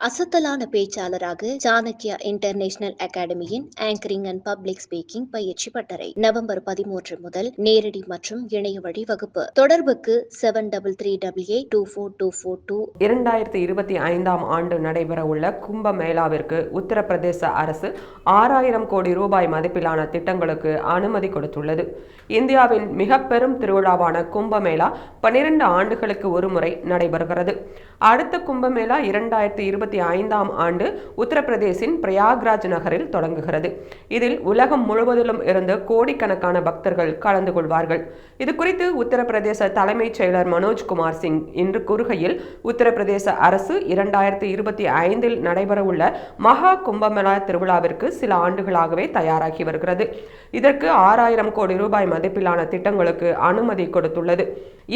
அசத்தலான பேச்சாளராக சாணக்கியா இன்டர்நேஷனல் அகாடமியின் ஆங்கரிங் அண்ட் பப்ளிக் ஸ்பீக்கிங் பயிற்சி பட்டறை நவம்பர் பதிமூன்று முதல் நேரடி மற்றும் இணைய வழி வகுப்பு தொடர்புக்கு seven double three double eight two four two four two இரண்டாயிரத்தி இருபத்தி ஐந்தாம் ஆண்டு நடைபெறவுள்ள கும்ப மேளாவிற்கு உத்தரப்பிரதேச அரசு ஆறாயிரம் கோடி ரூபாய் மதிப்பிலான திட்டங்களுக்கு அனுமதி கொடுத்துள்ளது. இந்தியாவின் மிக பெரும் திருவிழாவான கும்பமேளா பனிரெண்டு ஆண்டுகளுக்கு ஒருமுறை நடைபெறுகிறது. அடுத்த கும்பமேளா இரண்டாயிரத்தி இருபத்தி இருபத்தி ஐந்தாம் ஆண்டு உத்தரப்பிரதேசின் பிரயாக்ராஜ் நகரில் தொடங்குகிறது. இதில் உலகம் முழுவதிலும் இருந்து கோடிக்கணக்கான பக்தர்கள் கலந்து கொள்வார்கள். இது குறித்து உத்தரப்பிரதேச தலைமைச் செயலர் மனோஜ்குமார் சிங் இன்று கூறுகையில் உத்தரப்பிரதேச அரசு இரண்டாயிரத்தி இருபத்தி ஐந்தில் நடைபெறவுள்ள மகா கும்பமேளா திருவிழாவிற்கு சில ஆண்டுகளாகவே தயாராகி வருகிறது. இதற்கு ஆறாயிரம் கோடி ரூபாய் மதிப்பிலான திட்டங்களுக்கு அனுமதி கொடுத்துள்ளது.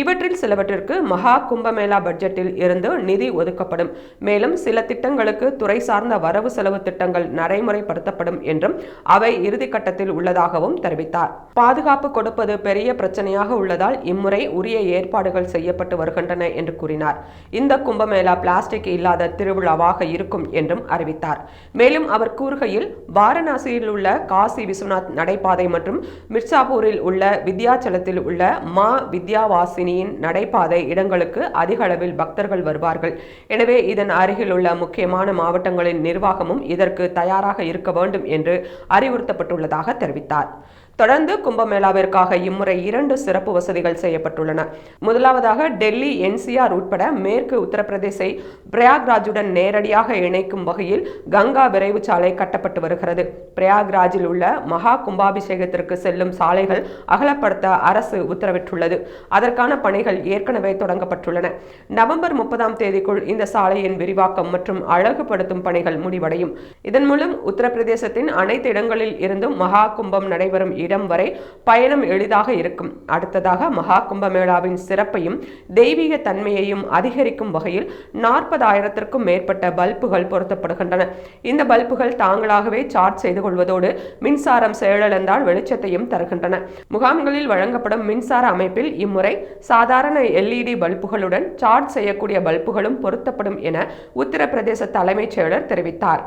இவற்றில் சிலவற்றிற்கு மகா கும்பமேளா பட்ஜெட்டில் இருந்து நிதி ஒதுக்கப்படும். மேலும் சில சில திட்டங்களுக்கு துறை சார்ந்த வரவு செலவு திட்டங்கள் நடைமுறைப்படுத்தப்படும் என்றும் அவை இறுதிக்கட்டத்தில் உள்ளதாகவும் தெரிவித்தார். பாதுகாப்பு கொடுப்பது பெரிய பிரச்சனையாக உள்ளதால் இம்முறை உரிய ஏற்பாடுகள் செய்யப்பட்டு வருகின்றன என்று கூறினார். இந்த கும்பமேளா பிளாஸ்டிக் இல்லாத திருவிழாவாக இருக்கும் என்றும் அறிவித்தார். மேலும் அவர் கூறுகையில் வாரணாசியில் உள்ள காசி விஸ்வநாத் நடைபாதை மற்றும் மிர்சாபூரில் உள்ள வித்யாச்சலத்தில் உள்ள மா வித்யாவாசினியின் நடைபாதை இடங்களுக்கு அதிக அளவில் பக்தர்கள் வருவார்கள். எனவே இதன் அருகில் உள்ள முக்கியமான மாவட்டங்களின் நிர்வாகமும் இதற்கு தயாராக இருக்க வேண்டும் என்று அறிவுறுத்தப்பட்டுள்ளதாக தெரிவித்தார். தொடர்ந்து கும்பமேளாவிற்காக இம்முறை இரண்டு சிறப்பு வசதிகள் செய்யப்பட்டுள்ளன. முதலாவதாக டெல்லி என்சிஆர் உட்பட மேற்கு உத்தரப்பிரதேசை பிரயாக்ராஜுடன் நேரடியாக இணைக்கும் வகையில் கங்கா விரைவு சாலை கட்டப்பட்டு வருகிறது. பிரயாக்ராஜில் உள்ள மகா கும்பாபிஷேகத்திற்கு செல்லும் சாலைகள் அகலப்படுத்த அரசு உத்தரவிட்டுள்ளது. அதற்கான பணிகள் ஏற்கனவே தொடங்கப்பட்டுள்ளன. நவம்பர் முப்பதாம் தேதிக்குள் இந்த சாலையின் விரிவாக்கம் மற்றும் அழகுபடுத்தும் பணிகள் முடிவடையும். இதன் மூலம் உத்தரப்பிரதேசத்தின் அனைத்து இடங்களில் இருந்தும் மகா கும்பம் நடைபெறும் இடம் வரை பயணம் எளிதாக இருக்கும். அடுத்ததாக மகா கும்பமேளாவின் சிறப்பையும் தெய்வீக தன்மையையும் அதிகரிக்கும் வகையில் நாற்பதாயிரத்திற்கும் மேற்பட்ட பல்புகள் பொருத்தப்படுகின்றன. இந்த பல்புகள் தாங்களாகவே சார்ஜ் செய்து கொள்வதோடு மின்சாரம் செயலிழந்தால் வெளிச்சத்தையும் தருகின்றன. முகாம்களில் வழங்கப்படும் மின்சார அமைப்பில் இம்முறை சாதாரண எல்இடி பல்புகளுடன் சார்ஜ் செய்யக்கூடிய பல்புகளும் பொருத்தப்படும் என உத்தரப்பிரதேச தலைமைச் செயலர் தெரிவித்தார்.